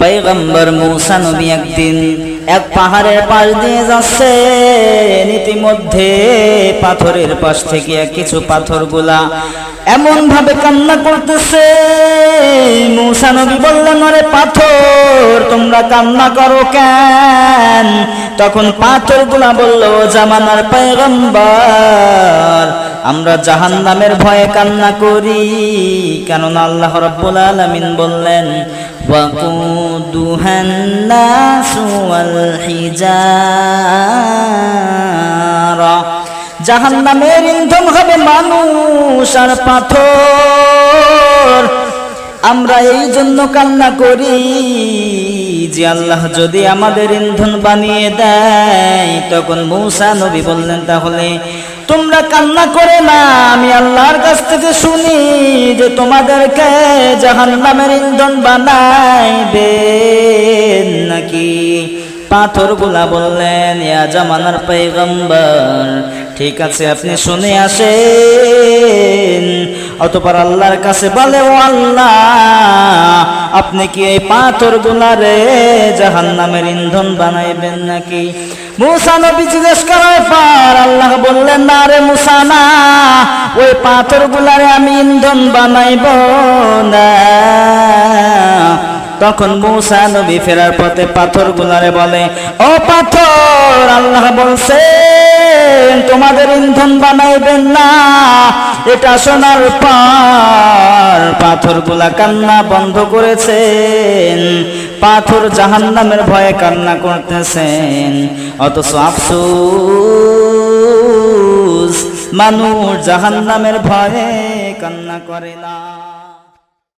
পৈগম্বর মূসা নবী একদিন এক পাহাড়ের পাশ দিয়ে যাচ্ছে। ইতিমধ্যে পাথরের পাশ থেকে কিছু পাথরগুলা এমন ভাবে কান্না করতেছে। মূসা নবী বললেন, আরে পাথর, তোমরা কান্না করো কেন? তখন পাথরগুলা বলল, "ও জামানার পয়গম্বর আমরা জাহান নামের ভয়ে কান্না করি, কেননা আল্লাহ রব্বুল আলমিন বললেন জাহান নামের ইন্ধন হবে মানুষ আর পাথর। আমরা এই জন্য কান্না করি যে আল্লাহ যদি আমাদের ইন্ধন বানিয়ে দেয়, তখন মৌসা নবী বললেন, তাহলে তোমরা কান্না করে না, আমি আল্লাহর কাছ থেকে শুনি যে তোমাদেরকে জাহান্নামের ইন্ধন বানাইবে নাকি? পাথরগুলা বললেন, ইয়া জামানার পৈগম্বর ঠিক আছে, আপনি শুনে আসেন। অতপর আল্লাহর কাছে বলে, ও আল্লাহ, আপনি কি এই পাথর গুলারে জাহান নামের ইন্ধন বানাইবেন নাকি? মুসা নবী জিজ্ঞেস পর আল্লাহ বললেন, না রে মুসা না ওই পাথর গুলারে আমি ইন্ধন বানাইব না। তখন মূসা নবী ফেরার পথে পাথর গুলারে বলে, ও পাথর, আল্লাহ বলছেন, তোমাদের ইন্ধন বানাইবেন না। এটা সোনার পর। পাথরগুলা কান্না বন্ধ করেছেন। পাথর জাহান্নামের ভয়ে কান্না করতেছেন। অথচ আফসোস মানুষ জাহান্নামের ভয়ে কান্না করে না।